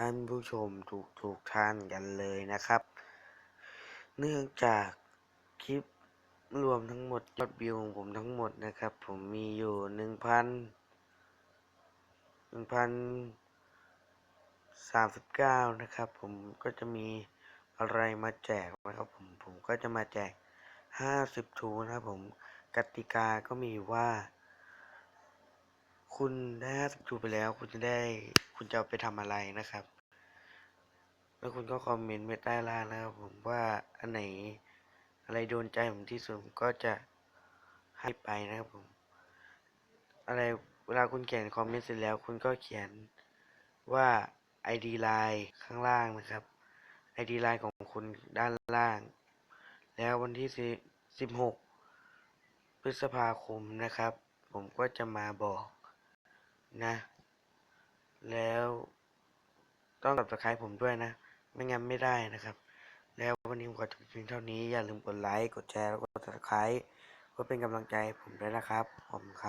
ท่านผู้ชมทุกทุกท่านกันเลยนะครับ เนื่องจากคลิปรวมทั้งหมดยอดวิวของผมทั้งหมดนะครับ ผมมีอยู่หนึ่งพันหนึ่งพันสามสิบเก้านะครับ ผมก็จะมีอะไรมาแจกนะครับผมผมก็จะมาแจกห้าสิบทูนะครับผมกติกาก็มีว่า คุณได้ห้าสิบทูไปแล้วคุณจะได้ คุณจะเอาไปทำอะไรนะครับ แล้วคุณก็คอมเมนต์ไว้ใต้ล่างนะครับผมว่าอันไหนอะไรโดนใจผมที่สุดผมก็จะให้ไปนะครับผม อะไรเวลาคุณเขียนคอมเมนต์เสร็จแล้ว คุณก็เขียนว่า ID Line ข้างล่างนะครับ ID Line ของคุณด้านล่าง แล้ววันที่สิบหกพฤษภาคมนะครับ ผมก็จะมาบอก นะ แล้วต้องกดติดตามผมด้วยนะ ไม่งั้นไม่ได้นะครับ แล้ววันนี้ผมขอจบเพียงเท่านี้อย่าลืมกดไลค์กดแชร์แล้วก็กด subscribe เพื่อเป็นกำลังใจให้ผมด้วยนะครับผมครับ